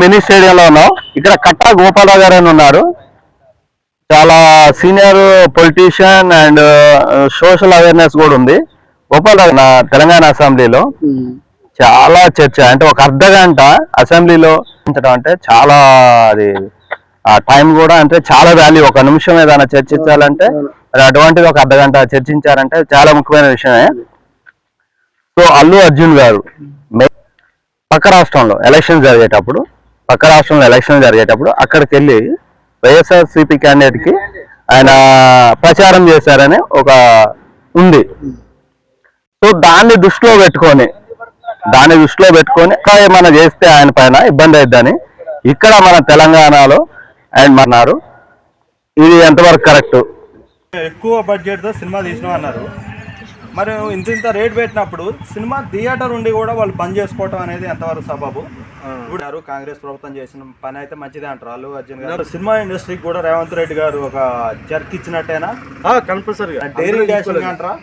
Mini స్టేడియంలో ఉన్నాం. ఇక్కడ కట్టా గోపాలరావు గారు అని ఉన్నారు. చాలా senior politician and social awareness కూడా ఉంది. గోపాలరావు తెలంగాణ అసెంబ్లీలో చాలా చర్చ అంటే ఒక అర్ధ గంట అసెంబ్లీలో అంటే చాలా అది ఆ టైం కూడా అంటే చాలా వాల్యూ. ఒక నిమిషం ఏదైనా చర్చించాలంటే మరి అటువంటిది ఒక అర్ధ గంట చర్చించారంటే చాలా ముఖ్యమైన విషయమే. సో అల్లు అర్జున్ గారు పక్క రాష్ట్రంలో ఎలక్షన్ జరిగేటప్పుడు పక్క రాష్ట్రంలో ఎలక్షన్ జరిగేటప్పుడు అక్కడికి వెళ్ళి వైఎస్ఆర్సీపీ క్యాండిడేట్కి ఆయన ప్రచారం చేశారని ఒక ఉంది. సో దాన్ని దృష్టిలో పెట్టుకొని దాన్ని దృష్టిలో పెట్టుకొని ఇంకా ఏమైనా చేస్తే ఆయన పైన ఇబ్బంది అయిద్దని ఇక్కడ మన తెలంగాణలో ఆయన అన్నారు. ఇది ఎంతవరకు కరెక్ట్? ఎక్కువ బడ్జెట్తో సినిమా తీసినాం అన్నారు మరి ఇంత ఇంత రేట్ పెట్టినప్పుడు సినిమా థియేటర్ ఉండి కూడా వాళ్ళు బంద్ చేసుకోవటం అనేది ఎంతవరకు సబాబు? ఇప్పుడు గారు కాంగ్రెస్ ప్రభుత్వం చేసిన పని అయితే మంచిదే అంటారు. అల్లు అర్జున్ గారు. సినిమా ఇండస్ట్రీకి కూడా రేవంత్ రెడ్డి గారు ఒక జర్క్ ఇచ్చినట్టేనా? కంపల్సరీగా డేరింగ్ డాషింగ్ అంటారా?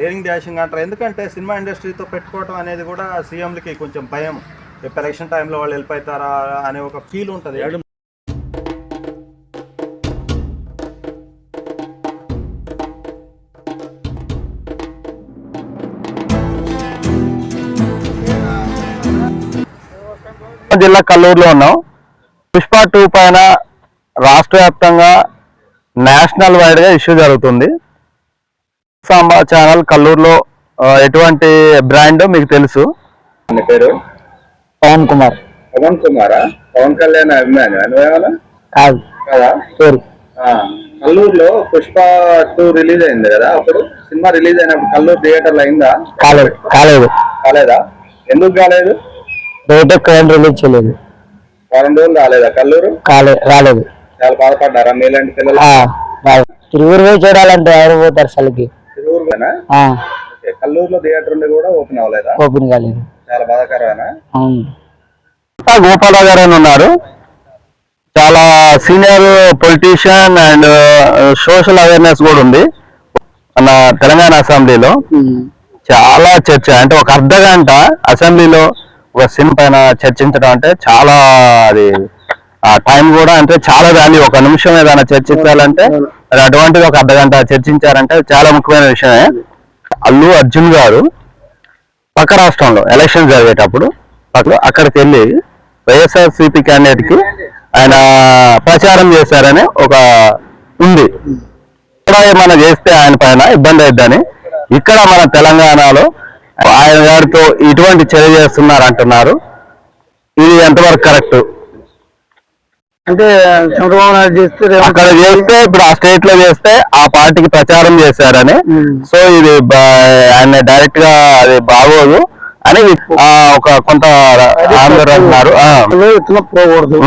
డేరింగ్ డాషింగ్ అంటారా? ఎందుకంటే సినిమా ఇండస్ట్రీతో పెట్టుకోవటం అనేది కూడా సీఎంలకి కొంచెం భయం. రేపు ఎలక్షన్ టైంలో వాళ్ళు వెళ్ళిపోతారా అనే ఒక ఫీల్ ఉంటుంది. జిల్లా కల్లూరులో ఉన్నాం. పుష్ప టూ పైన రాష్ట్ర వ్యాప్తంగా నేషనల్ వైడ్గా ఇష్యూ జరుగుతుంది. సాంబా ఛానల్ కల్లూరులో ఎటువంటి బ్రాండ్ మీకు తెలుసు? పేరు? పవన్ కుమార్. పవన్ కుమారా? పవన్ కళ్యాణ్ అభిమాని. కాదు. కదా? కల్లూరులో పుష్ప టూ రిలీజ్ అయింది కదా అప్పుడు? సినిమా రిలీజ్ అయినప్పుడు కల్లూరు థియేటర్లో అయిందా? కాలేదు. కాలేదు. కాలేదా? ఎందుకు కాలేదు? రేట్ ఎక్కువ రిలీజ్ చేయలేదు. వారం రోజులు రాలేదా? కల్లూరు? కాలే రాలేదు. చాలా బాధపడ్డారా? మీలాంటి పిల్లలు? తిరువురు పోయి చూడాలంటే ఎవరు పోతారు అసలుకి? తిరువురులోనా? ఓకే, కల్లూరులో థియేటర్ ఉండి కూడా ఓపెన్ అవ్వలేదా? ఓపెన్ కాలేదు. చాలా బాధాకరమేనా? గారు అని ఉన్నారు. చాలా senior politician and social awareness కూడా ఉంది. మన తెలంగాణ అసెంబ్లీలో. చాలా చర్చ అంటే ఒక అర్ధ గంట అసెంబ్లీలో ఒక సినిమా పైన చర్చించడం అంటే చాలా అది ఆ టైం కూడా అంటే చాలా వాల్యూ ఒక నిమిషం ఏదైనా చర్చించాలంటే మరి అటువంటిది ఒక అర్ధ గంట చర్చించారంటే చాలా ముఖ్యమైన విషయమే. అల్లు అర్జున్ గారు పక్క రాష్ట్రంలో ఎలక్షన్ జరిగేటప్పుడు అక్కడికి వెళ్ళి వైఎస్ఆర్ సిపి క్యాండిడేట్కి ఆయన ప్రచారం చేశారని ఒక ఉంది. ఇక్కడ ఏమైనా చేస్తే ఆయన పైన ఇబ్బంది అయిద్దని ఇక్కడ మన తెలంగాణలో ఆయన గారితో ఇటువంటి చర్య చేస్తున్నారు అంటున్నారు ఇది ఎంతవరకు కరెక్ట్? అంటే చంద్రబాబు నాయుడు చేస్తే అక్కడ చేస్తే ఇప్పుడు ఆ స్టేట్లో చేస్తే ఆ పార్టీకి ప్రచారం చేశారని. సో ఇది ఆయన డైరెక్ట్గా అది బాగోదు అని ఒక కొంత ఆందోళన ఇతను పోకూడదు.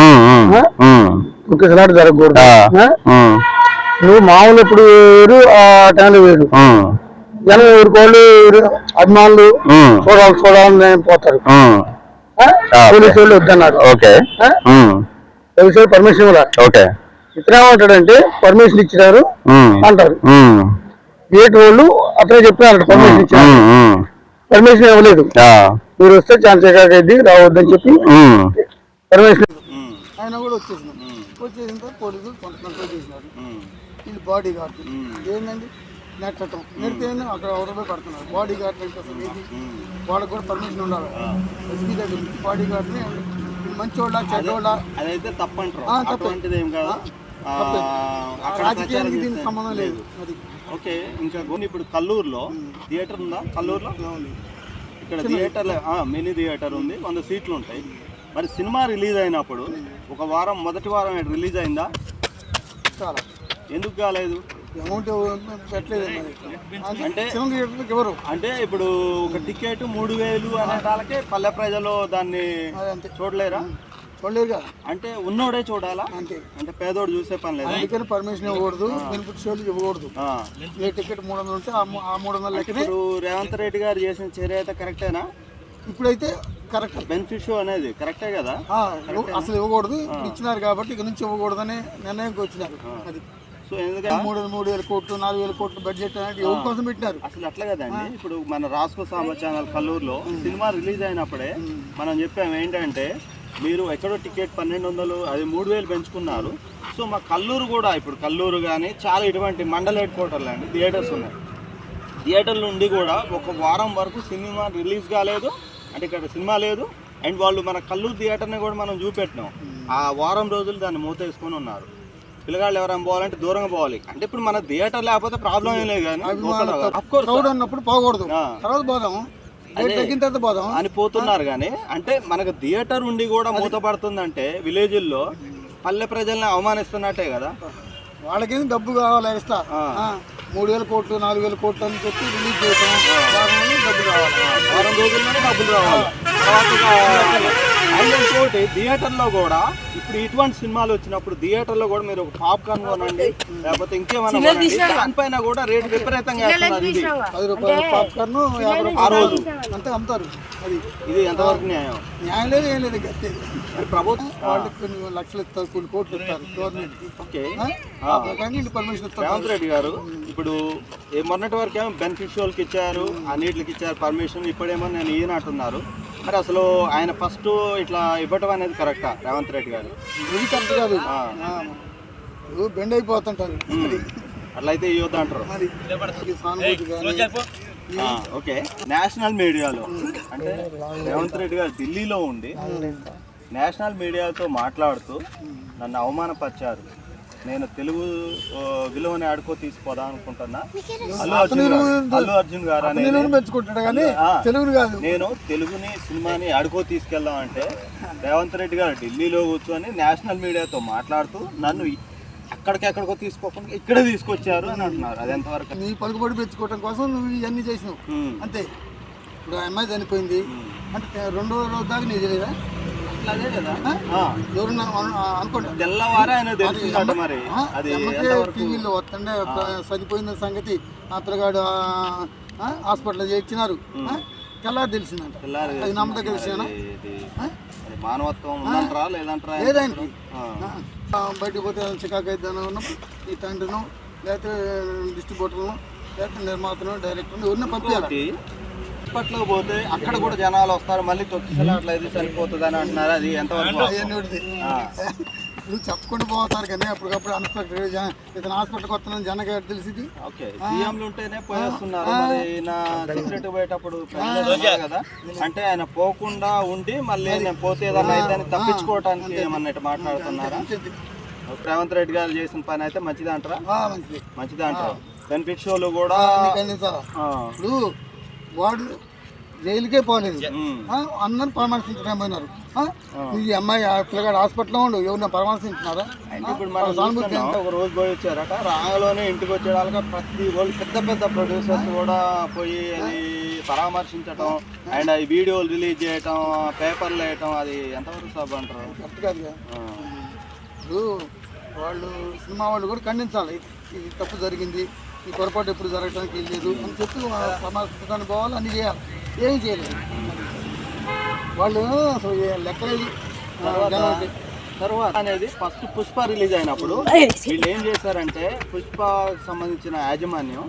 ఒకేసారి జరగకూడదు. నువ్వు మామూలు ఇప్పుడు వేరు ఆ టైంలో వేరు. జనం ఊరుకోళ్ళు ఊరు- అభిమానులు చూడాలి చూడాలని పోతారు. ఆ? ఆ, పోలీసు వాళ్ళు వద్దన్నారు. Police permission okay. ఇతను ఏమంటాడంటే పర్మిషన్ ఇచ్చినారు అంటారు. గేట్ వాళ్ళు అతనే చెప్పినారు పర్మిషన్ ఉమ్, పర్మిషన్ ఇవ్వలేదు. ఆ, మీరు వస్తే చంద్రశేఖర్ రెడ్డి రావద్దని చెప్పి పర్మిషన్ ఆయన కూడా వచ్చేసినాం వచ్చేసిన తర్వాత పోలీసులు కొంత కంట్రోల్ చేసినారు. వీళ్ళు బాడీ గార్డ్ ఏంటండి నెట్టడం నెడితే ఏంది అక్కడ అవతల పడుతున్నారు బాడీ గార్డ్ అంటే అసలు వాళ్ళకి కూడా పర్మిషన్ ఉండాలి. ఎస్పీ దగ్గర నుంచి బాడీ గార్డ్ని మంచోళ్ళ చెడ్డోళ్ళ? అదైతే తప్పంటారు. అటువంటిది ఏం కాదు రాజకీయానికి దీనికి సంబంధం లేదు. అది. ఓకే ఇంకా ఇప్పుడు కల్లూరులో థియేటర్ ఉందా? కల్లూరులో? ఇక్కడ థియేటర్ మినీ థియేటర్ ఉంది. వంద సీట్లు ఉంటాయి. మరి సినిమా రిలీజ్ అయినప్పుడు ఒక వారం మొదటి వారం రిలీజ్ అయిందా? చాలా. ఎందుకు కాలేదు? అమౌంట్ పెట్టలేదు అంటే ఎవరు? ఇప్పుడు ఒక టికెట్ మూడు వేలు అనే వాళ్ళకే పల్లె ప్రజలు దాన్ని చూడలేరా? చూడలేరు కదా. అంటే ఉన్నోడే చూడాలా? అంతే. అంటే పేదోడు చూసే పని లేదా? అందుకని పర్మిషన్ ఇవ్వకూడదు బెనిఫిట్ షోలు ఇవ్వకూడదు. ఏ టికెట్ మూడు వందలు ఉంటే ఆ మూడు వందల ఇప్పుడు రేవంత్ రెడ్డి గారు చేసిన చర్య అయితే కరెక్టేనా? ఇప్పుడైతే కరెక్ట్. బెనిఫిట్ షో అనేది కరెక్టే కదా? అసలు ఇవ్వకూడదు. ఇచ్చినారు కాబట్టి ఇక నుంచి ఇవ్వకూడదని నిర్ణయంకి వచ్చినారు. అది. సో ఎందుకంటే మూడు మూడు వేల కోట్లు నాలుగు వేల కోట్లు బడ్జెట్ అనేది ఎవరి కోసం పెట్టినారు? అసలు అట్లా కదండి. ఇప్పుడు మన రాసుకో సాంబ ఛానల్ కల్లూరులో సినిమా రిలీజ్ అయినప్పుడే మనం చెప్పాము ఏంటంటే మీరు ఎక్కడో టికెట్ పన్నెండు వందలు అది మూడు వేలు పెంచుకున్నారు. సో మా కల్లూరు కూడా ఇప్పుడు కల్లూరు కానీ చాలా ఇటువంటి మండల హెడ్ క్వార్టర్లు అండి థియేటర్స్ ఉన్నాయి. థియేటర్ నుండి కూడా ఒక వారం వరకు సినిమా రిలీజ్ కాలేదు అంటే ఇక్కడ సినిమా లేదు. అండ్ వాళ్ళు మన కల్లూరు థియేటర్ని కూడా మనం చూపెట్టినాం. ఆ వారం రోజులు దాన్ని మూతేసుకొని ఉన్నారు. పిల్లగాళ్ళు ఎవరైనా పోవాలంటే దూరంగా పోవాలి. అంటే ఇప్పుడు మన థియేటర్ లేకపోతే ప్రాబ్లం ఏం లేదు కానీ ఉన్నప్పుడు పోకూడదు. తర్వాత పోదాం అని పోతున్నారు కానీ అంటే మనకు థియేటర్ ఉండి కూడా మూతపడుతుందంటే విలేజ్ల్లో పల్లె ప్రజల్ని అవమానిస్తున్నట్టే కదా. వాళ్ళకి డబ్బు కావాలి ఆ, మూడు వేల కోట్లు నాలుగు వేల కోట్లు అని చెప్పి రిలీజ్ చేసాం వారంలో డబ్బు కావాలి వారం రోజుల్లోనే డబ్బులు అండ్ ఇంకోటి థియేటర్లో కూడా ఇప్పుడు ఇటువంటి సినిమాలు వచ్చినప్పుడు థియేటర్లో కూడా మీరు ఒక పాప్కార్న్ కొనండి లేకపోతే ఇంకేమైనా దానిపైన కూడా రేటు విపరీతంగా పది రూపాయల పాప్కార్న్ యాభై ఆ రూపాయలు రోజు. అంతే అమ్ముతారు. అది ఇది ఎంతవరకు న్యాయం? న్యాయం లేదు ఏం లేదు ప్రభుత్వం వాళ్ళకి కొన్ని లక్షలు ఇస్తారు కొన్ని కోట్లు ఇస్తారు గవర్నమెంట్ ఓకే. పర్మిషన్ ఇస్తారు. రేవంత్ రెడ్డి గారు ఇప్పుడు ఏ మొన్నటి వరకు ఏమో బెనిఫిషియల్కి ఇచ్చారు అన్నిటికి ఇచ్చారు పర్మిషన్ ఇప్పుడేమో నేను ఈయనంటున్నారు మరి అసలు ఆయన ఫస్ట్ ఇట్లా ఇవ్వటం అనేది కరెక్టా రేవంత్ రెడ్డి గారు? ఇది కరెక్ట్ కాదు. ఇప్పుడు బెండ్ అయిపోతుంటారు. అట్లయితే ఇవ్వద్దు అంటారు. మరి ఇది సానుభూతి కానీ ఆ, ఓకే. నేషనల్ మీడియాలో అంటే రేవంత్ రెడ్డి గారు ఢిల్లీలో ఉండి నేషనల్ మీడియాతో మాట్లాడుతూ నన్ను అవమానపరిచారు. నేను తెలుగు విలువని ఆడుకో తీసిపోదాం అనుకుంటున్నా. అల్లు అర్జున్ గారు. తెలుగుని కాదు. నేను తెలుగుని సినిమాని అడుకో తీసుకెళ్దాం అంటే రేవంత్ రెడ్డి గారు ఢిల్లీలో కూర్చొని నేషనల్ మీడియాతో మాట్లాడుతూ నన్ను ఎక్కడికెక్కడికో తీసుకోకుండా ఇక్కడే తీసుకొచ్చారు అని అంటున్నారు. అది ఎంతవరకు? నీ పలుకుబడి పెంచుకోవడం కోసం నువ్వు ఇవన్నీ చేసినావు. అంతే. ఇప్పుడు ఆ అమ్మాయి చనిపోయింది. అంటే రెండో రోజు దాకా నీ తెలియదా. ఎవరన్నా అనుకోండి. తెల్లవారే ఆయన మరి అది టీవీలో వస్తుండే చనిపోయిన సంగతి ఆ పిల్లగాడు హాస్పిటల్లో చేర్చినారు. తెల్లారి తెలిసిందంట. అది నమ్మదగ్గ విషయనా మానవత్వం ఉందంటారా లేదంటారా. ఆ, బయటకు పోతే చికాకు ఉన్నప్పుడు ఈ తండ్రిను లేకపోతే డిస్ట్రిబ్యూటర్ను లేకపోతే నిర్మాతను డైరెక్టర్ను ఎవరిని పంపించాలి? ఇంకోటి హాస్పిటల్కి పోతే అక్కడ కూడా జనాలు వస్తారు మళ్ళీ తొక్కిసలాట్లు అది సరిపోతుంది అని అంటున్నారు. అది ఎంతవరకు. ఇప్పుడు చెప్పుకుంటూ పోతారు కానీ అప్పటికప్పుడు అన్స్పెక్టెడ్ ఇతను హాస్పిటల్కి వస్తున్నాను జనగా తెలిసింది ఓకే సీఎంలు ఉంటేనే పోయేస్తున్నారు. మరి పోయేటప్పుడు కదా. అంటే ఆయన పోకుండా ఉండి మళ్ళీ నేను పోతే ఏదన్నా అయితే అని తప్పించుకోవడానికి ఏమన్నట్టు మాట్లాడుతున్నారా? రేవంత్ రెడ్డి గారు చేసిన పని అయితే మంచిది అంటారా? ఆ, మంచిది. మంచిది అంటారు. బెనిఫిట్ షోలు కూడా ఇప్పుడు వాడు జైలుకే పోలేదు. అందరిని పరామర్శించడం పోయినారు? ఈ అమ్మాయి పిల్లగాడు హాస్పిటల్లో ఉండు ఎవరిని పరామర్శించినారా? అంటే ఇప్పుడు మనం చూస్తున్నాం ఒక రోజు పోయి వచ్చారట. రాగాలోనే ఇంటికి వచ్చేవాళ్ళగా ప్రతి వాళ్ళు పెద్ద పెద్ద ప్రొడ్యూసర్స్ కూడా పోయి అది పరామర్శించటం అండ్ ఈ వీడియోలు రిలీజ్ చేయటం పేపర్లు వేయటం అది ఎంతవరకు సబ్ అంటారు? కరెక్ట్ కాదుగా ఆ, ఇప్పుడు వాళ్ళు సినిమా వాళ్ళు కూడా ఖండించాలి. ఇది తప్పు జరిగింది ఈ పొరపాటు ఎప్పుడు జరగడానికి లేదు. అని చెప్పి పరామర్శించడానికి పోవాలి అన్ని చేయాలి. ఏమి చేయలేదు. వాళ్ళు అసలు ఏ లెక్కలేదు. తర్వాత అనేది ఫస్ట్ పుష్ప రిలీజ్ అయినప్పుడు వీళ్ళు ఏం చేశారంటే పుష్ప సంబంధించిన యాజమాన్యం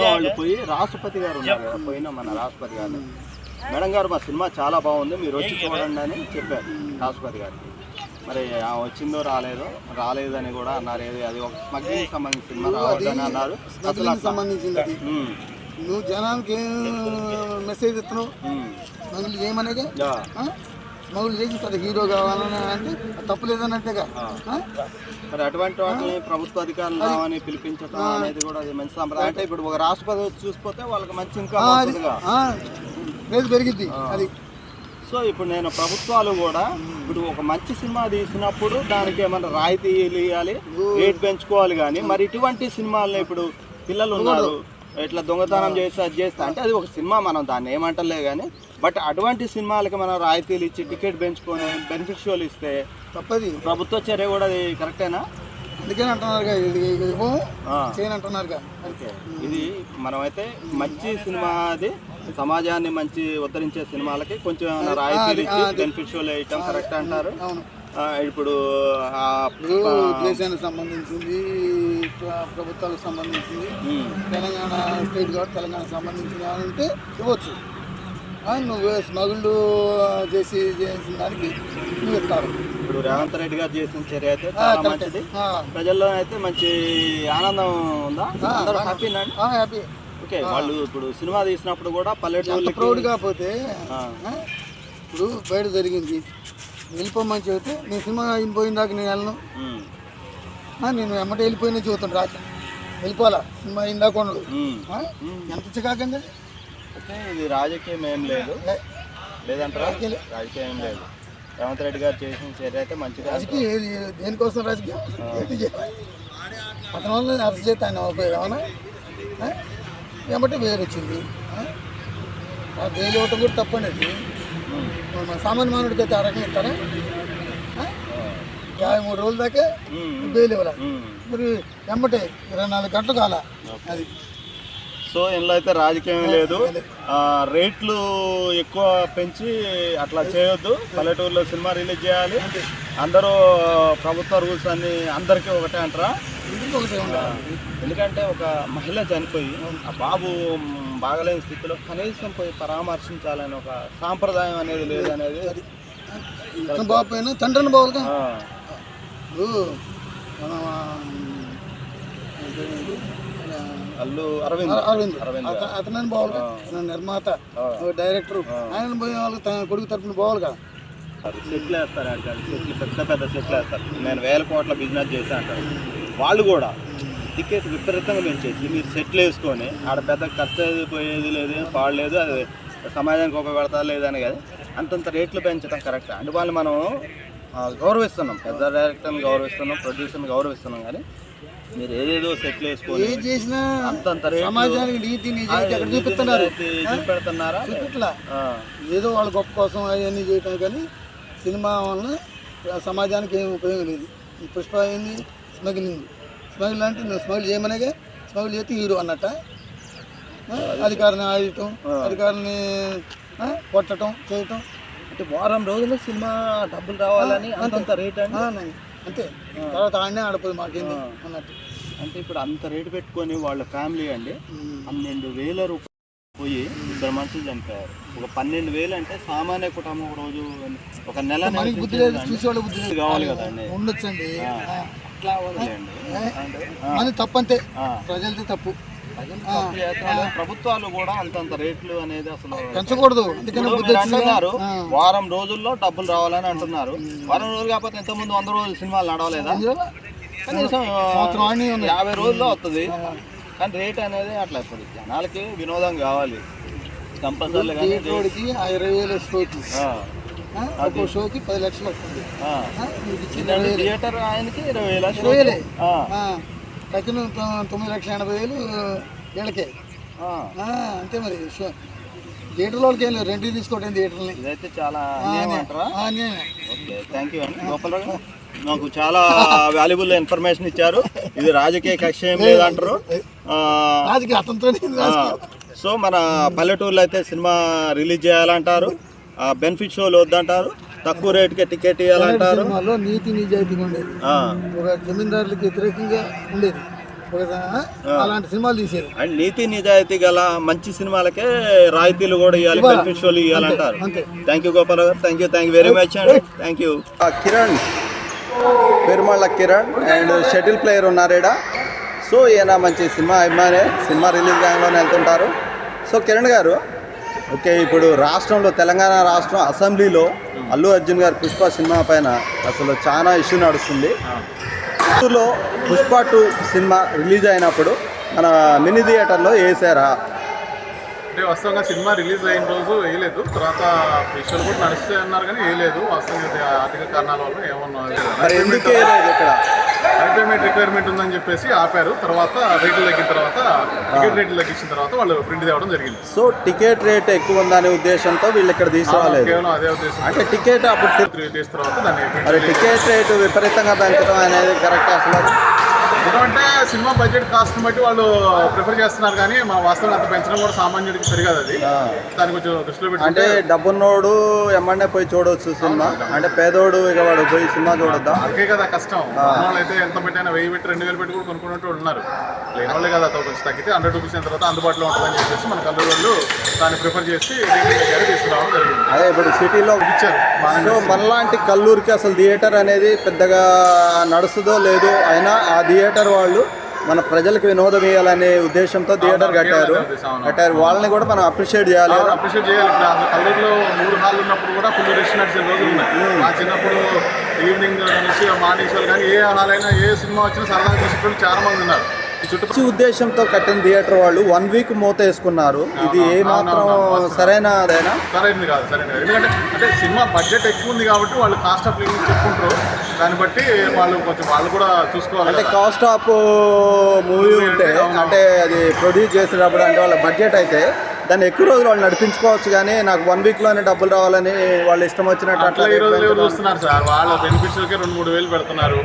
వాళ్ళు పోయి రాష్ట్రపతి గారు ఉన్నారు పోయిన మన రాష్ట్రపతి గారు. మేడం గారు మా సినిమా చాలా బాగుంది మీరు వచ్చి చూడండి అని చెప్పారు రాష్ట్రపతి గారికి. మరి ఆ వచ్చిందో రాలేదో రాలేదని కూడా అన్నారు. ఏది అది ఒక స్మగ్లింగ్ సంబంధించిన సినిమా రావద్దని అన్నారు. అసలు సంబంధించింది అది. నువ్వు జనానికి ఏం మెసేజ్ ఇస్తున్నావు? ఉమ్, స్మగుల్ చేయమనేగా? యా, స్మగుల్ చేసి తన హీరో కావాలని అంటే అది తప్పు లేదన్నట్టుగా? ఆ? మరి అటువంటి వాటిని ప్రభుత్వ అధికారులు రావని పిలిపించడం అనేది కూడా అది మంచి సంప్రదాయం. అంటే ఇప్పుడు ఒక రాష్ట్రపతి చూసిపోతే వాళ్ళకి మంచి ఇంకా పెరిగిద్ది. అది. సో ఇప్పుడు నేను ప్రభుత్వాలు కూడా ఇప్పుడు ఒక మంచి సినిమా తీసినప్పుడు దానికి ఏమైనా రాయితీలు ఇవ్వాలి రేట్ పెంచుకోవాలి కానీ మరి ఇటువంటి సినిమాలను ఇప్పుడు పిల్లలు ఉన్నారు ఇట్లా దొంగతనం చేసి అది చేస్తా అంటే అది ఒక సినిమా మనం దాన్ని ఏమంటలే కానీ బట్ అటువంటి సినిమాలకి మనం రాయితీలు ఇచ్చి టికెట్ పెంచుకొని బెనిఫిట్ షోలు ఇస్తే తప్పది. ప్రభుత్వ చర్య కూడా అది కరెక్టేనా? అందుకని అంటున్నారుగా ఇది ఓకే. ఇది మనమైతే మంచి సినిమా అది. సమాజాన్ని మంచి ఉద్ధరించే సినిమాలకి కొంచెం ఏమైనా రాయితీలు ఇచ్చి షోలు వేయటం కరెక్ట్ అంటారు. ఇప్పుడు దేశానికి సంబంధించింది ప్ర- ప్రభుత్వాలకు సంబంధించింది తెలంగాణ స్టేట్ కాబట్టి తెలంగాణకు సంబంధించింది అని ఉంటే ఇవ్వచ్చు. నువ్వు స్మగుళ్ళు చేసి చేసిన దానికి నువ్వు ఇస్తారు ఇప్పుడు రేవంత్ రెడ్డి గారు చేసిన చర్య అయితే చాలా. మంచిది. ప్రజల్లో అయితే మంచి ఆనందం ఉందా? హ్యాపీనా? ఆ, హ్యాపీ ఓకే వాళ్ళు ఇప్పుడు సినిమా తీసినప్పుడు కూడా పల్లెటూళ్ళకి ప్రౌడ్ కాకపోతే ఇప్పుడు బయట జరిగింది. వెళ్ళిపోమని చెబితే నేను సినిమా అయిపోయిన దాకా నేను వెళ్ళను. నేను ఎమ్మట వెళ్ళిపోయినా చూస్తాను రాత్రి. వెళ్ళిపోవాలా? సినిమా అయిందా. ఆ? ఎంత చికాకండి ఓకే ఇది రాజకీయం ఏం లేదు. లేదంటారా? రాజకీయం ఏం లేదు. రేవంత్ రెడ్డి గారు చేసిన చర్య అయితే మంచిగా రాజకీయం దేనికోసం రాజకీయం? అతని వల్ల అరెస్ట్ చేస్తే ఆయన ఉపయోగం? ఏమంటే వేరు వచ్చింది. బెయిల్ ఇవ్వటం కూడా తప్పండి సామాన్య మానవుడికి అయితే ఆ రకంగా ఇస్తారా? యాభై మూడు రోజుల దాకా బెయిల్ ఇవ్వాలి. మరి ఎమ్మటే ఇరవై నాలుగు గంటలు కాల అది. సో ఇందులో అయితే రాజకీయం లేదు. రేట్లు ఎక్కువ పెంచి అట్లా చేయొద్దు. పల్లెటూరులో సినిమా రిలీజ్ చేయాలి. అందరూ ప్రభుత్వ రూల్స్ అన్ని అందరికీ ఒకటే అంటారా? ఎందుకంటే ఒక మహిళ చనిపోయి ఆ బాబు బాగలేని స్థితిలో కనీసం పోయి పరామర్శించాలని ఒక సాంప్రదాయం అనేది లేదనేది బాబు తండ్రిని ఇప్పుడు మన ఏంటి? మన అల్లు అరవింద్. అరవింద్. అరవింద్. అత- అతనని బావులుగా? అతను నిర్మాత డైరెక్టర్. ఆయన పోయే వాళ్ళు తన కొడుకు తరపున బావులుగా సెట్లు వేస్తారు అక్కడ సెట్లు పెద్ద పెద్ద సెట్లు వేస్తారు. నేను వేల కోట్ల బిజినెస్ చేశా అంటారు. వాళ్ళు కూడా టికెట్ విపరీతంగా పెంచేసి మీరు సెట్లు వేసుకొని ఆడ పెద్ద ఖర్చు అది పోయేది లేదు పాడలేదు అది సమాజానికి ఉపయోగపడతా లేదని కదా. అంతంత రేట్లు పెంచడం కరెక్ట్. అంటే వాళ్ళు మనం గౌరవిస్తున్నాం. పెద్ద డైరెక్టర్ని గౌరవిస్తున్నాం ప్రొడ్యూసర్ని గౌరవిస్తున్నాం కానీ మీరు ఏదేదో సెట్లు వేసుకొని ఏం చేసినా సమాజానికి నీతి నిజాయితీ అక్కడ చూపిస్తున్నారు. చూపెడుతున్నారా? ఆ, ఏదో వాళ్ళ గొప్ప కోసం అవన్నీ చేయటం కానీ సినిమా వలన సమాజానికి ఏం ఉపయోగం లేదు. ఈ పుష్ప అయింది స్మగ్లింగ్. స్మగ్లింగ్ అంటే నువ్వు స్మగ్ల్ చేయమనేగా స్మగ్ల్ చేస్తే హీరో అన్నట్ట? అధికారిని ఆడటం అధికారిని? కొట్టడం చేయటం. అంటే వారం రోజుల్లో సినిమా డబ్బులు రావాలని అంతంత రేట్ అండి? అంతే. తర్వాత ఆడనే ఆడిపోయి మాకేంది అన్నట్టు. అంటే ఇప్పుడు అంత రేటు పెట్టుకొని వాళ్ళ ఫ్యామిలీ అండి. పన్నెండు వేల రూపాయలు పోయి ఇద్దరు మనుషులు చనిపోయారు. ఒక పన్నెండు వేలు అంటే సామాన్య కుటుంబం ఒక రోజు ఒక నెల బుద్ధి లేదు చూసేవాళ్ళ బుద్ధి లేదు. కావాలి కదండి. ఉండొచ్చండి. అట్లా ఆ, మన తప్పంతే. ఆ. ప్రజలది తప్పు. ప్రభుత్వాలు కూడా అంతంత రేట్లు అనేది అసలు పెంచకూడదు. అంటున్నారు. వారం రోజుల్లో డబ్బులు రావాలని అంటున్నారు. వారం రోజులు కాకపోతే ఎంతో ముందు వంద రోజులు సినిమాలు నడవలేదా? కనీసం. యాభై రోజుల్లో వస్తుంది కానీ రేట్ అనేది అట్లా ఇప్పుడు జనాలకి వినోదం కావాలి. కంపల్సరీ కానీ దీపావళికి ఆ ఇరవై వేల ఒక్కో షోకి పది లక్షలు వస్తుంది. థియేటర్ ఆయనకి ఇరవై వేల. ఇరవై వేలే? తగ్గిన తొమ్మిది లక్షల ఎనభై వేలు వీళ్ళకే అంతే మరి. థియేటర్ వాళ్ళకి ఏం లేదు. రెంట్కి తీసుకోవటం థియేటర్ని? ఇదైతే చాలా థ్యాంక్ యూ అండి. మాకు చాలా వాల్యుబుల్ ఇన్ఫర్మేషన్ ఇచ్చారు. ఇది రాజకీయ కక్ష ఏం లేదంటారు. సో మన పల్లెటూరులో అయితే సినిమా రిలీజ్ చేయాలంటారు. బెనిఫిట్ షోలు వద్దంటారు. తక్కువ రేటుకే టికెట్ ఇవ్వాలంటారు? సినిమాలో నీతి నిజాయితీగా ఉండేది. ఒక జమీందారులకు వ్యతిరేకంగా ఉండేది. అలాంటి సినిమాలు తీసేది. అండ్ నీతి నిజాయితీ గల మంచి సినిమాలకే రాయితీలు కూడా ఇవ్వాలి బెనిఫిట్ షోలు ఇవ్వాలంటారు థ్యాంక్ యూ గోపాలరావు గారు thank you thank you very much అండి thank you Kiran. Perumalla Kiran and shuttle player ఉన్నారు ఈడ. సో ఈయన మంచి సినిమా అభిమానే సినిమా రిలీజ్ టైంలోనే వెళ్తుంటారు. సో కిరణ్ గారు ఓకే ఇప్పుడు రాష్ట్రంలో తెలంగాణ రాష్ట్రం అసెంబ్లీలో అల్లు అర్జున్ గారి పుష్ప సినిమా పైన అసలు చాలా ఇష్యూ నడుస్తుంది. లో పుష్ప టూ సినిమా రిలీజ్ అయినప్పుడు మన మినీ థియేటర్లో వేసారా? అంటే వాస్తవంగా సినిమా రిలీజ్ అయిన రోజు వేయలేదు. తర్వాత విషయాలు కూడా నడుస్తాయి అన్నారు కానీ వేయలేదు. వాస్తవంగా ఆర్థిక కారణాల వల్ల ఏమన్నా ఎందుకు వేయలేదు ఇక్కడ? రిక్వైర్మెంట్ ఉందని చెప్పేసి ఆపారు. తర్వాత రేట్లు తగ్గిన తర్వాత టికెట్ రేట్లు తగ్గించిన తర్వాత వాళ్ళు ప్రింట్ తేవడం జరిగింది. సో టికెట్ రేట్ ఎక్కువ ఉందనే ఉద్దేశంతో వీళ్ళు ఇక్కడ తీసుకురాలేదు కేవలం అదే ఉద్దేశం అంటే టికెట్ అప్పుడు త్రీ డేస్ తర్వాత దాన్ని మరి టికెట్ రేటు విపరీతంగా పెంచడం అనేది కరెక్ట్ అసలు. ఎందుకంటే సినిమా బడ్జెట్ కాస్ట్ బట్టి వాళ్ళు ప్రిఫర్ చేస్తున్నారు కానీ మా వాస్తవం అంత పెంచడం కూడా సామాన్యుడికి సరికాదు అది. దాన్ని కొంచెం దృష్టిలో అంటే పెట్టుకుంటే డబ్బున్నోడు ఎమ్మండే పోయి చూడొచ్చు సినిమా. అంటే పేదోడు ఇక వాడు పోయి సినిమా చూడొద్దా? అందుకే కదా కష్టం. వాళ్ళు అయితే ఎంత పెట్టైనా వెయ్యి పెట్టి రెండు వేలు పెట్టి కూడా కొనుక్కున్నట్టు ఉన్నారు. లేని వాళ్ళే కదా కొంచెం తగ్గితే హండ్రెడ్ రూపీస్ అయిన తర్వాత అందుబాటులో ఉంటుందని చెప్పేసి మన కల్లూరు వాళ్ళు దాన్ని ప్రిఫర్ చేసి తీసుకురావడం జరిగింది. అదే ఇప్పుడు సిటీలో ఇచ్చారు. సో మనలాంటి కల్లూరుకి అసలు థియేటర్ అనేది పెద్దగా నడుస్తుందో లేదో అయినా ఆ థియేటర్ వాళ్ళు మన ప్రజలకు వినోదం ఇవ్వాలనే ఉద్దేశంతో థియేటర్ కట్టారు. కట్టారు. వాళ్ళని కూడా మనం అప్రిషియేట్ చేయాలి. అప్రిషియేట్ చేయాలి. కల్లూరులో మూడు హాల్ ఉన్నప్పుడు కూడా ఫుల్ రెస్ట్ నడిచే రోజులు ఉన్నాయి. మా చిన్నప్పుడు ఈవినింగ్ నుంచి మార్నింగ్ షోలు కానీ ఏ హాల్ అయినా ఏ సినిమా వచ్చినా సరదాగా చూసేటప్పుడు చాలా మంది ఉన్నారు. మంచి ఉద్దేశంతో కట్టిన థియేటర్ వాళ్ళు వన్ వీక్ మూత వేసుకున్నారు. ఇది ఏ మాత్రం సరైన అదేనా? సరైనది కాదు సరైనది. ఎందుకంటే అంటే సినిమా బడ్జెట్ ఎక్కువ ఉంది కాబట్టి వాళ్ళు కాస్ట్ ఆఫ్ లివింగ్ చెప్పుకుంటారు. దాన్ని బట్టి వాళ్ళు కొంచెం వాళ్ళు కూడా చూసుకోవాలి అంటే. కాస్ట్ ఆఫ్ మూవీ ఉంటే అంటే అది ప్రొడ్యూస్ చేసేటప్పుడు అంటే వాళ్ళ బడ్జెట్ అయితే దాన్ని ఎక్కువ రోజులు వాళ్ళు నడిపించుకోవచ్చు కానీ నాకు వన్ వీక్లోనే డబ్బులు రావాలని వాళ్ళు ఇష్టం వచ్చినట్టు అట్లా. చూస్తున్నారు సార్? వాళ్ళ బెనిఫిట్స్కి రెండు మూడు వేలు పెడుతున్నారు.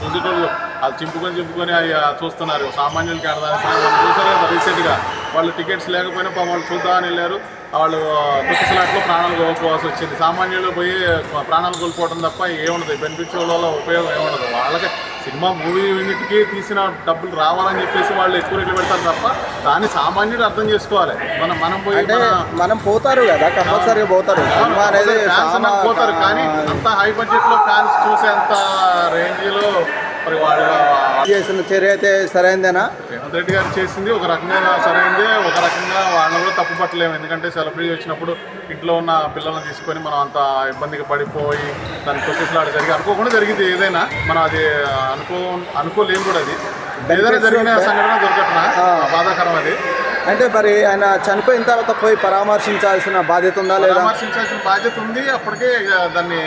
చూసేటోళ్ళు వాళ్ళు చింపుకొని చింపుకొని అవి చూస్తున్నారు. సామాన్యులకి అర్థం చూసారు రీసెంట్గా. వాళ్ళు టికెట్స్ లేకపోయినా వాళ్ళు చూద్దామని వెళ్ళారు. వాళ్ళు తొక్కిసలాట్లో ప్రాణాలు కోల్పోవాల్సి వచ్చింది. సామాన్యులు పోయి ప్రాణాలు కోల్పోవడం తప్ప ఏముండదు. బెనిఫిట్స్ వల్ల ఉపయోగం ఏముండదు. వాళ్ళకి సినిమా మూవీ యూనిట్కి తీసిన డబ్బులు రావాలని చెప్పేసి వాళ్ళు ఎక్కువ రేట్లు పెడతారు తప్ప దాన్ని సామాన్యుడు అర్థం చేసుకోవాలి. మనం మనం పోయి మన పోతారు కదా కంపల్సరీగా పోతారు. పోతారు. కానీ అంత హై బడ్జెట్లో ఫ్యాన్స్ చూసేంత రేంజ్లో మరి వాళ్ళు చేసిన చర్య అయితే సరైనదేనా రేవంత్ రెడ్డి గారు చేసింది ఒక రకంగా సరైందే ఒక రకంగా వాళ్ళని కూడా తప్పు పట్టలేము. ఎందుకంటే సెలబ్రిటీ వచ్చినప్పుడు ఇంట్లో ఉన్న పిల్లల్ని తీసుకొని మనం అంత ఇబ్బందికి పడిపోయి దాన్ని తొక్కిసలాట జరిగి అనుకోకుండా జరిగింది ఏదైనా. మనం అది అనుకో అనుకోలేము కూడా అది. ఏదైనా జరిగిన సంఘటన దొరకటన బాధాకరం అది. అంటే మరి ఆయన చనిపోయిన తర్వాత పోయి పరామర్శించాల్సిన బాధ్యత ఉందా లేదా? పరామర్శించాల్సిన బాధ్యత ఉంది. అప్పటికే దాన్ని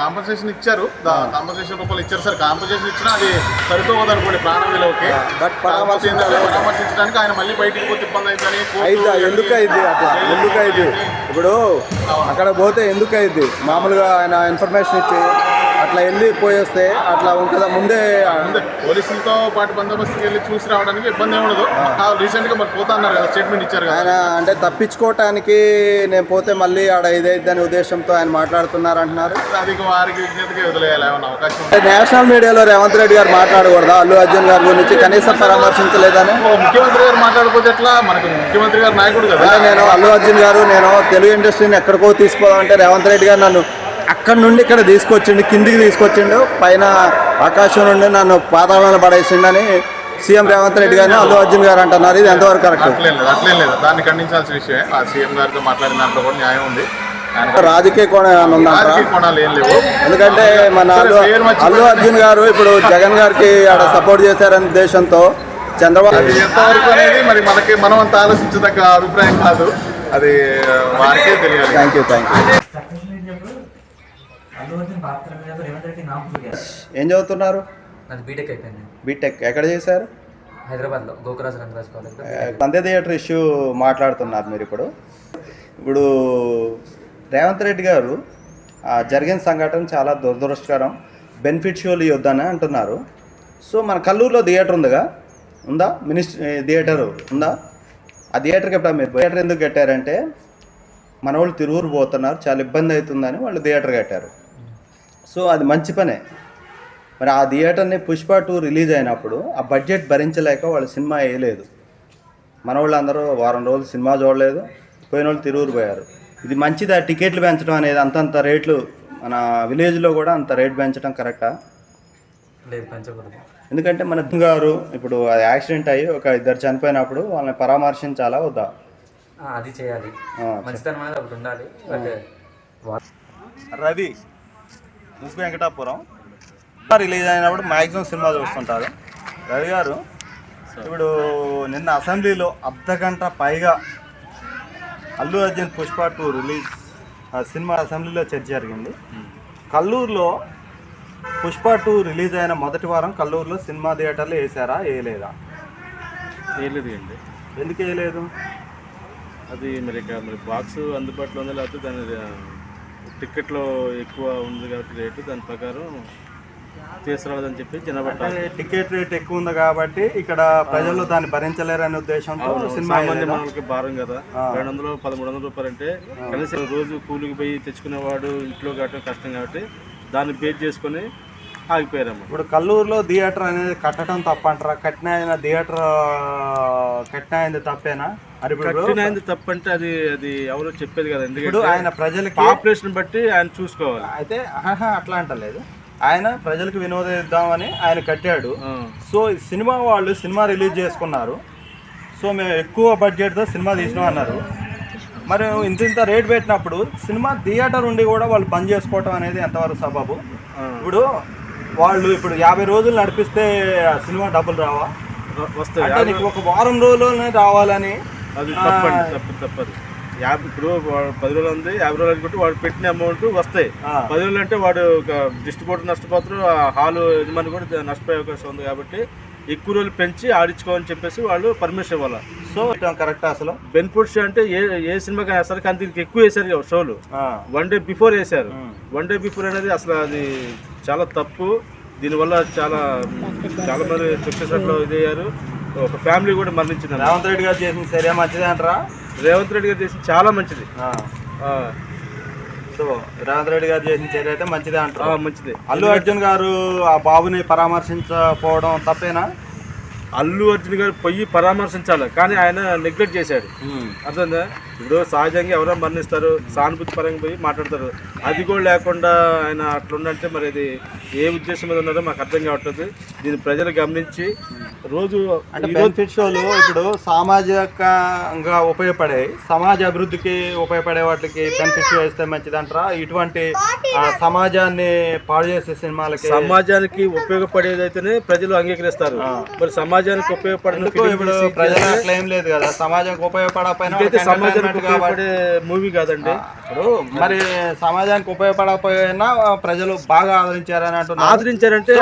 కాంపన్సేషన్ ఇచ్చారు. కాంపన్సేషన్ రూపాయలు ఇచ్చారు. సార్ కాంపన్సేషన్ ఇచ్చినా అది సరిపోదు అనుకోండి ప్రాణ విలువకి బట్ పరామర్శించడానికి ఆయన మళ్ళీ బయటికి పోతే ఇబ్బంది కోర్టు అయిద్దా? ఎందుకు అయింది అట్లా? ఎందుకు అయింది ఇప్పుడు అక్కడ పోతే ఎందుకు అయింది మామూలుగా ఆయన ఇన్ఫర్మేషన్ ఇచ్చి అట్లా వెళ్ళి పోయేస్తే అట్లా ఉంటుందా? ముందే ముందే. పోలీసులతో పాటు బందోబస్తుకి వెళ్ళి చూసి రావడానికి ఇబ్బంది ఉండదు. రీసెంట్గా మరి పోతా అన్నారు కదా స్టేట్మెంట్ ఇచ్చారు కదా. ఆయన అంటే తప్పించుకోవటానికి నేను పోతే మళ్ళీ ఆడ ఇదైద్దని ఉద్దేశంతో ఆయన మాట్లాడుతున్నారు అంటున్నారు అది వారికి విజ్ఞతకి వదిలేయాలి అవకాశం నేషనల్ మీడియాలో రేవంత్ రెడ్డి గారు మాట్లాడకూడదా? అల్లు అర్జున్ గారి గురించి కనీసం పరామర్శించలేదని? ముఖ్యమంత్రి గారు మాట్లాడకపోతే ఎట్లా? మనకు ముఖ్యమంత్రి గారు నాయకుడు కదా. నేను అల్లు అర్జున్ గారు నేను తెలుగు ఇండస్ట్రీని ఎక్కడికో తీసుకోవాలంటే రేవంత్ రెడ్డి గారు నన్ను అక్కడ నుండి ఇక్కడ తీసుకొచ్చిండు కిందికి తీసుకొచ్చిండు పైన ఆకాశం నుండి నన్ను పాతాళాన్ని పడేసిండని సీఎం రేవంత్ రెడ్డి గారిని అల్లు అర్జున్ గారు అంటున్నారు. ఇది ఎంతవరకు కరెక్ట్? అట్లేం లేదు అట్లేం లేదు. దాన్ని ఖండించాల్సిన విషయమే. ఆ సీఎం గారితో మాట్లాడిన దాంట్లో కూడా న్యాయం ఉంది. రాజకీయ కోణం ఉందంటారా? కోణాలు ఏం లేవు. ఎందుకంటే మన అల్లు అర్జున్ గారు ఇప్పుడు జగన్ గారికి ఆడ సపోర్ట్ చేశారనే ఉద్దేశంతో చంద్రబాబు ఎంతవరకు అనేది మరి మనకి మనం అంత ఆలోచించదగ్గ అభిప్రాయం కాదు. అది వారికే తెలియాలి. Thank you thank you Allu Arjun పాత్ర మీద రేవంత్ రెడ్డి నామ్ పులిగారు ఏం చదువుతున్నారు? నాది బీటెక్ అయిపోయింది. బీటెక్ ఎక్కడ చేశారు? హైదరాబాద్లో గోకురాజ్ రంగరాజ్ సంధ్య థియేటర్ ఇష్యూ మాట్లాడుతున్నారు మీరు ఇప్పుడు. ఇప్పుడు రేవంత్ రెడ్డి గారు ఆ, జరిగిన సంఘటన చాలా దురదృష్టకరం. బెనిఫిట్ షోలు ఇవ్వద్దని అంటున్నారు. సో మన కల్లూరులో థియేటర్ ఉందిగా? ఉందా? మినిస్టర్ థియేటర్ ఉందా? ఆ థియేటర్కి ఎప్పుడు మీరు థియేటర్ ఎందుకు కట్టారంటే మన వాళ్ళు తిరువురు పోతున్నారు చాలా ఇబ్బంది అవుతుందని వాళ్ళు థియేటర్ కట్టారు. సో అది మంచి పనే. మరి ఆ థియేటర్ని పుష్ప టూ రిలీజ్ అయినప్పుడు ఆ బడ్జెట్ భరించలేక వాళ్ళు సినిమా వేయలేదు. మన వాళ్ళందరూ వారం రోజులు సినిమా చూడలేదు. పోయిన వాళ్ళు తిరువురు పోయారు. ఇది మంచిదా? టికెట్లు పెంచడం అనేది అంతంత రేట్లు మన విలేజ్లో కూడా అంత రేట్ పెంచడం కరెక్టా? లేదు పెంచకూడదు. ఎందుకంటే మన గారు ఇప్పుడు అది యాక్సిడెంట్ అయ్యి ఒక ఇద్దరు చనిపోయినప్పుడు వాళ్ళని పరామర్శించాలా వద్దా? ఆ, అది చేయాలి. ఆ, మంచితనం అనేది ఒకటి ఉండాలి. బట్ రవి ముగ్గు వెంకటాపురం. రిలీజ్ అయినప్పుడు మ్యాక్సిమం సినిమా చూస్తుంటారు. రవి గారు ఇప్పుడు నిన్న అసెంబ్లీలో అర్ధ గంట పైగా అల్లు అర్జున్ పుష్ప టూ రిలీజ్ ఆ సినిమా అసెంబ్లీలో చర్చ జరిగింది. కల్లూరులో పుష్ప టూ రిలీజ్ అయిన మొదటి వారం కల్లూరులో సినిమా థియేటర్లు వేసారా వేయలేదా? వేయలేదు అండి. ఎందుకు వేయలేదు? అది మరి బాక్స్ అందుబాటులో ఉందా లేకపోతే దాని ఆ, టికెట్లో ఎక్కువ ఉంది కాబట్టి రేటు దాని ప్రకారం తీసుకురావద్దని చెప్పి అంటే టికెట్ రేట్ ఎక్కువ ఉంది కాబట్టి ఇక్కడ ప్రజలు దాన్ని భరించలేరనే ఉద్దేశంతో సినిమా వేయలేదా? మానవులకి భారం కదా. రెండు వందలు పదమూడు వందల రూపాయలు అంటే కనీసం రోజు కూలికి పోయి తెచ్చుకునేవాడు ఇంట్లో కట్టడం కష్టం కాబట్టి దాన్ని బేస్ చేసుకొని ఆగిపోయారమ్మ. ఇప్పుడు కల్లూరులో థియేటర్ అనేది కట్టడం తప్పంటారా కట్టిన థియేటర్ కట్టిన తప్పేనా? కట్టినది తప్పంటే అది అది ఎవరో చెప్పేది కదా ఎందుకంటే ఆయన ప్రజలకి పాపులేషన్ బట్టి ఆయన చూసుకోవాలి. అయితే అట్లా అంటలేదు. ఆయన ప్రజలకు వినోదం ఇద్దామని ఆయన కట్టాడు. సో సినిమా వాళ్ళు సినిమా రిలీజ్ చేసుకున్నారు. సో మేము ఎక్కువ బడ్జెట్తో సినిమా తీసినాం అన్నారు. మరి ఇంత ఇంత రేట్ పెట్టినప్పుడు సినిమా థియేటర్ ఉండి కూడా వాళ్ళు బంద్ చేసుకోవటం అనేది ఎంతవరకు సబాబు? ఇప్పుడు వాళ్ళు ఇప్పుడు యాభై రోజులు నడిపిస్తే ఆ సినిమా డబ్బులు రావా? వస్తాయి. ఒక వారం రోజుల్లోనే రావాలని అది తప్పండి తప్పు తప్పదు. యాభై ఇప్పుడు పది రోజులు ఉంది యాభై రోజులు అనుకుంటే వాడు పెట్టిన అమౌంట్ వస్తాయి. పది రోజులు అంటే వాడు డిస్ట్రిబ్యూటర్ నష్టపోతారు ఆ హాలు యజమాని కూడా నష్టపోయే అవకాశం ఉంది కాబట్టి ఎక్కువ రోజులు పెంచి ఆడించుకోవాలని చెప్పేసి వాళ్ళు పర్మిషన్ ఇవ్వాలి. సో కరెక్ట్ అసలు? బెనిఫిట్స్ అంటే ఏ ఏ సినిమాకి వేస్తారు కానీ దీనికి ఎక్కువ వేశారు షోలు. వన్ డే బిఫోర్ వేశారు. వన్ డే బిఫోర్ అనేది అసలు అది చాలా తప్పు. దీనివల్ల చాలా చాలా మంది చుట్టూ ఇది అయ్యారు ఒక ఫ్యామిలీ కూడా మరణించింది రేవంత్ రెడ్డి గారు చేసిన చర్య మంచిదే అంటారా? రేవంత్ రెడ్డి గారు చేసింది చాలా మంచిది. సో రేవంత్ రెడ్డి గారు చేసిన చర్య అయితే మంచిదే అంటారు? మంచిది. అల్లు అర్జున్ గారు ఆ బాబుని పరామర్శించకపోవడం తప్పేనా? అల్లు అర్జున్ గారు పొయ్యి పరామర్శించాలి. కానీ ఆయన నెగ్లెక్ట్ చేశాడు. అర్థందా ఇప్పుడు సహజంగా ఎవరో మరణిస్తారు సానుభూతి పరంగా పోయి మాట్లాడతారు. అది కూడా లేకుండా ఆయన అట్లుండంటే మరి అది ఏ ఉద్దేశం మీద ఉన్నారో మాకు అర్థం కావట్లేదు. దీన్ని ప్రజలు గమనించి రోజు అంటే బెనిఫిట్ షోలు ఇప్పుడు సామాజికంగా ఉపయోగపడే సమాజ అభివృద్ధికి ఉపయోగపడే వాటికి బెనిఫిట్ షో ఇస్తే మంచిది అంటారా? ఇటువంటి ఆ, సమాజాన్ని పాడు చేసే సినిమాలకి సమాజానికి ఉపయోగపడేదైతేనే ప్రజలు అంగీకరిస్తారు. మరి సమాజానికి ఉపయోగపడిన ఏం లేదు కదా. సమాజానికి ఉపయోగపడకపోయినా సమాజానికి ఉపయోగపడే మూవీ కాదండి. ఇప్పుడు మరి సమాజానికి ఉపయోగపడకపోయినా ప్రజలు బాగా ఆదరించారని అంటున్నారు. ఆదరించారంటే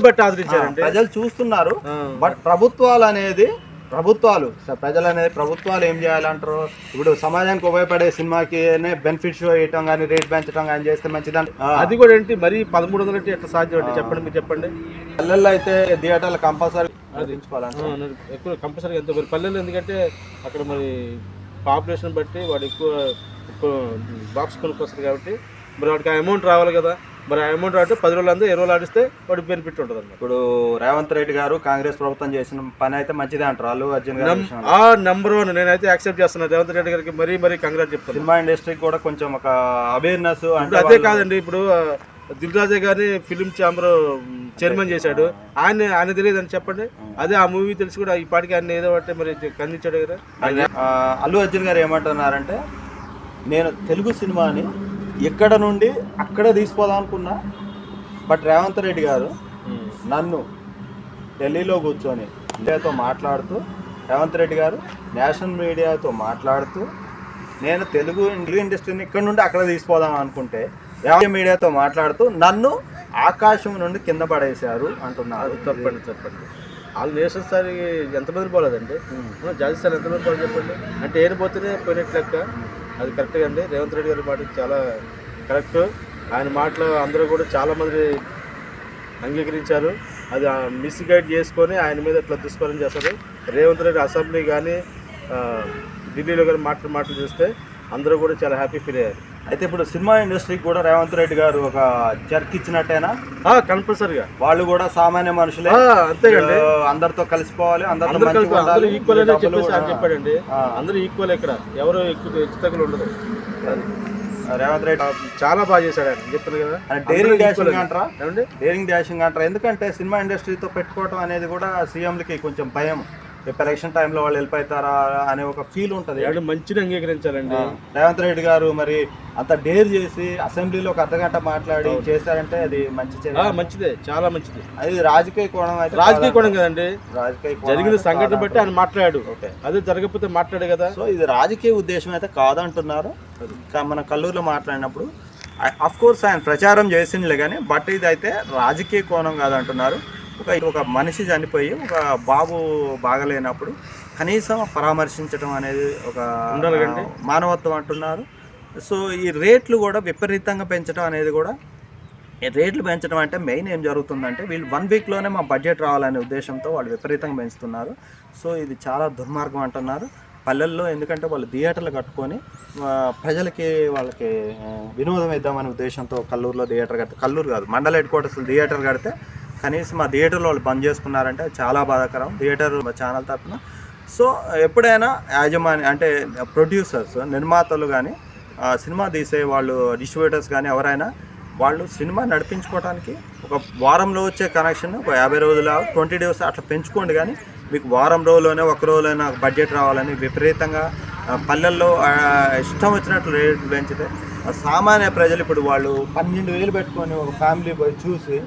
బట్టి ఆదరించారండి. ఆ, ప్రజలు చూస్తున్నారు. బట్ ప్రభుత్వాలు అనేది ప్రభుత్వాలు ప్రజలు అనేది ప్రభుత్వాలు ఏం చేయాలంటారు? ఇప్పుడు సమాజానికి ఉపయోగపడే సినిమాకి బెనిఫిట్ షో వేయటం కానీ రేట్ పెంచడం కానీ చేస్తే మంచిదంట అది కూడా ఏంటి? మరి పదమూడు వందలు అంటే ఎట్లా సాధ్యం అంటే చెప్పండి మీరు చెప్పండి. పల్లెల్లో అయితే థియేటర్లు కంపల్సరీ ఎక్కువ కంపల్సరీగా ఎంత మరి పల్లెలు ఎందుకంటే అక్కడ మరి పాపులేషన్ బట్టి వాడు ఎక్కువ బాక్స్ కొనుక్కొస్తుంది కాబట్టి మరి వాడికి ఆ అమౌంట్ రావాలి కదా. మరి అమౌంట్ అంటే పది రోజులు అంతా ఇరవై రోజులు ఆడిస్తే వాడికి బెనిఫిట్ ఉంటుంది అన్నమాట ఇప్పుడు రేవంత్ రెడ్డి గారు కాంగ్రెస్ ప్రభుత్వం చేసిన పని అయితే మంచిదే అంటారు. అల్లు అర్జున్ గారు. ఆ నెంబర్ వన్ నేనైతే యాక్సెప్ట్ చేస్తున్నాను రేవంత్ రెడ్డి గారికి మరీ మరీ కంగ్రాట్ చెప్తాను సినిమా ఇండస్ట్రీకి కూడా కొంచెం ఒక అవేర్నెస్ అంటే అదే కాదండి ఇప్పుడు దిల్ రాజే గారిని ఫిలిం ఛాంబర్ చైర్మన్ చేశాడు. ఆయన ఆయన తెలియదు అని చెప్పండి అదే ఆ మూవీ తెలిసి కూడా ఈ పాటికి ఆయన ఏదో ఒకటి మరి కందించాడు కదా. అల్లు అర్జున్ గారు ఏమంటున్నారంటే నేను తెలుగు సినిమాని ఎక్కడ నుండి అక్కడే తీసుకోదాం అనుకున్నా. బట్ రేవంత్ రెడ్డి గారు నన్ను ఢిల్లీలో కూర్చొని మీడియాతో మాట్లాడుతూ రేవంత్ రెడ్డి గారు నేషనల్ మీడియాతో మాట్లాడుతూ నేను తెలుగు తెలుగు ఇండస్ట్రీని ఇక్కడ నుండి అక్కడ తీసుకోదాం అనుకుంటే రేవంత్ మీడియాతో మాట్లాడుతూ నన్ను ఆకాశం నుండి కింద పడేశారు అంటున్నారు. అది తప్పండి తప్పండి వాళ్ళు నేషనల్ స్థాయికి ఎంతమంది పోలేదండి? జాతీయ స్థాయి ఎంతమంది పోలేదు చెప్పండి? అంటే ఏది పోతేనే పోయినట్లు లెక్క అది కరెక్ట్గా అండి. రేవంత్ రెడ్డి గారి మాట చాలా కరెక్ట్ ఆయన మాటలు అందరూ కూడా చాలామంది అంగీకరించారు. అది మిస్గైడ్ చేసుకొని ఆయన మీద ఇట్లా దుష్పరం చేస్తారు రేవంత్ రెడ్డి అసెంబ్లీ కానీ ఢిల్లీలో కానీ మాటలు మాటలు చూస్తే అందరూ కూడా చాలా హ్యాపీ ఫీల్ అయ్యారు. అయితే ఇప్పుడు సినిమా ఇండస్ట్రీకి కూడా రేవంత్ రెడ్డి గారు ఒక జర్క్ ఇచ్చినట్టేనా? కంపల్సరిగా. వాళ్ళు కూడా సామాన్య మనుషులే. ఆ, అందరితో కలిసిపోవాలి అందరితో. ఈక్వల్ చెప్పాడండి. అందరూ ఈక్వల్ ఇక్కడ. ఎవరు ఎక్కువ హెచ్చుతగ్గులు ఉండదు. రేవంత్ రెడ్డి చాలా బాగా చేశాడు ఆయన. చెప్తాను కదా. డేరింగ్ డాషింగ్ అంటారా? డేరింగ్ డాషింగ్ అంటారా? ఎందుకంటే సినిమా ఇండస్ట్రీతో పెట్టుకోవడం అనేది కూడా సీఎంలకి కొంచెం భయం. రేపు ఎలక్షన్ టైంలో వాళ్ళు వెళ్ళిపోతారా అనే ఒక ఫీల్ ఉంటుంది. మంచిని అంగీకరించాలండి. రేవంత్ రెడ్డి గారు మరి అంత డేర్ చేసి అసెంబ్లీలో ఒక అర్ధగంట మాట్లాడి చేశారంటే అది మంచి మంచిదే చాలా మంచిది. అది రాజకీయ కోణం అయితే రాజకీయ. కోణం కదండి. రాజకీయ జరిగిన సంఘటన బట్టి ఆయన మాట్లాడాడు ఓకే. అదే జరగకపోతే మాట్లాడే కదా. సో ఇది రాజకీయ ఉద్దేశం అయితే కాదంటున్నారు. మన కల్లూరులో మాట్లాడినప్పుడు అఫ్ కోర్స్ ఆయన ప్రచారం చేసిండలే కానీ బట్ ఇది అయితే రాజకీయ కోణం కాదంటున్నారు. ఒక ఒక మనిషి చనిపోయి ఒక బాబు బాగలేనప్పుడు కనీసం పరామర్శించడం అనేది ఒక. మానవత్వం అంటున్నారు. సో ఈ రేట్లు కూడా విపరీతంగా పెంచడం అనేది కూడా ఈ రేట్లు పెంచడం అంటే మెయిన్ ఏం జరుగుతుందంటే వీళ్ళు వన్ వీక్లోనే మా బడ్జెట్ రావాలనే ఉద్దేశంతో వాళ్ళు విపరీతంగా పెంచుతున్నారు. సో ఇది చాలా దుర్మార్గం అంటున్నారు. పల్లెల్లో ఎందుకంటే వాళ్ళు థియేటర్లు కట్టుకొని ప్రజలకి వాళ్ళకి వినోదం ఇద్దామనే ఉద్దేశంతో కల్లూరులో థియేటర్ కడితే కల్లూరు కాదు మండల హెడ్ క్వార్టర్స్ థియేటర్ కడితే కనీసం ఆ థియేటర్లో వాళ్ళు బంద్ చేసుకున్నారంటే చాలా బాధాకరం. థియేటర్ ఛానల్ తరఫున సో ఎప్పుడైనా యాజమాన్య అంటే ప్రొడ్యూసర్స్ నిర్మాతలు కానీ సినిమా తీసే వాళ్ళు డిస్ట్రిబ్యూటర్స్ కానీ ఎవరైనా వాళ్ళు సినిమా నడిపించుకోవడానికి ఒక వారంలో వచ్చే కనెక్షన్ ఒక యాభై రోజుల ట్వంటీ డేస్ అట్లా పెంచుకోండి కానీ మీకు వారం రోజులోనే ఒక రోజులోనే బడ్జెట్ రావాలని విపరీతంగా పల్లెల్లో ఇష్టం వచ్చినట్లు రేట్లు పెంచితే సామాన్య ప్రజలు ఇప్పుడు వాళ్ళు పన్నెండు వేలు పెట్టుకొని ఒక ఫ్యామిలీ పోయి చూసి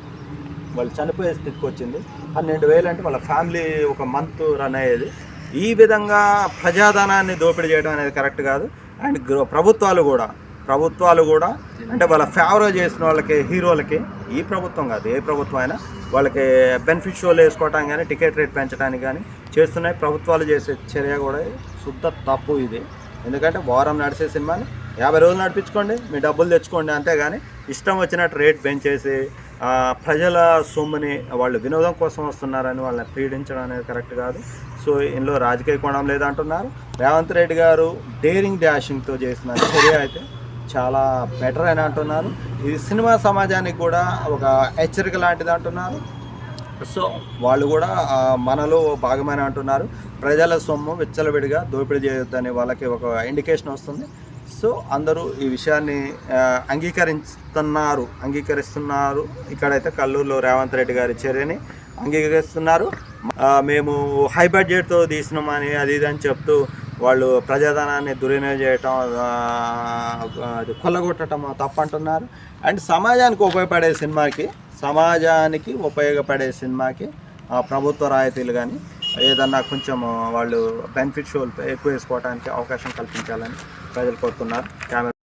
వాళ్ళు చనిపోయే స్థితికి వచ్చింది. పన్నెండు వేలు అంటే వాళ్ళ ఫ్యామిలీ ఒక మంత్ రన్ అయ్యేది. ఈ విధంగా ప్రజాధనాన్ని దోపిడీ చేయడం అనేది కరెక్ట్ కాదు. అండ్ గ్రో- ప్రభుత్వాలు కూడా ప్రభుత్వాలు కూడా అంటే వాళ్ళ ఫేవర్ చేసిన వాళ్ళకి హీరోలకి ఈ ప్రభుత్వం కాదు. ఏ ప్రభుత్వం అయినా వాళ్ళకి బెనిఫిట్ షోలు వేసుకోవటానికి కానీ టికెట్ రేట్ పెంచడానికి కానీ చేస్తున్నాయి. ప్రభుత్వాలు చేసే చర్య కూడా శుద్ధ తప్పు ఇది. ఎందుకంటే వారం నడిచే సినిమాని యాభై రోజులు నడిపించుకోండి మీ డబ్బులు తెచ్చుకోండి అంతేగాని ఇష్టం వచ్చినట్టు రేట్ పెంచేసి ప్రజల సొమ్ముని వాళ్ళు వినోదం కోసం వస్తున్నారని వాళ్ళని పీడించడం అనేది కరెక్ట్ కాదు. సో ఇందులో రాజకీయ కోణం లేదంటున్నారు. రేవంత్ రెడ్డి గారు డేరింగ్ డాషింగ్తో చేసిన చర్య అయితే చాలా బెటర్ అని అంటున్నారు. ఇది సినిమా సమాజానికి కూడా ఒక హెచ్చరిక లాంటిది అంటున్నారు. సో వాళ్ళు కూడా మనలో భాగమని అంటున్నారు. ప్రజల సొమ్ము విచ్చలవిడిగా దోపిడీ చేయొద్దని వాళ్ళకి ఒక ఇండికేషన్ వస్తుంది. సో అందరూ ఈ విషయాన్ని అంగీకరిస్తున్నారు అంగీకరిస్తున్నారు. ఇక్కడైతే కల్లూరులో రేవంత్ రెడ్డి గారి చర్యని అంగీకరిస్తున్నారు. మేము హై బడ్జెట్తో తీసినామని అది ఇది అని చెప్తూ వాళ్ళు ప్రజాధనాన్ని దుర్వినియోగం చేయటం అది కొల్లగొట్టడం తప్పంటున్నారు అండ్ సమాజానికి ఉపయోగపడే సినిమాకి సమాజానికి ఉపయోగపడే సినిమాకి ప్రభుత్వ రాయితీలు కానీ ఏదన్నా కొంచెం వాళ్ళు బెనిఫిట్ షోలు ఎక్కువ వేసుకోవడానికి అవకాశం కల్పించాలని ప్రజలు కోరుతున్నారు. కెమెరా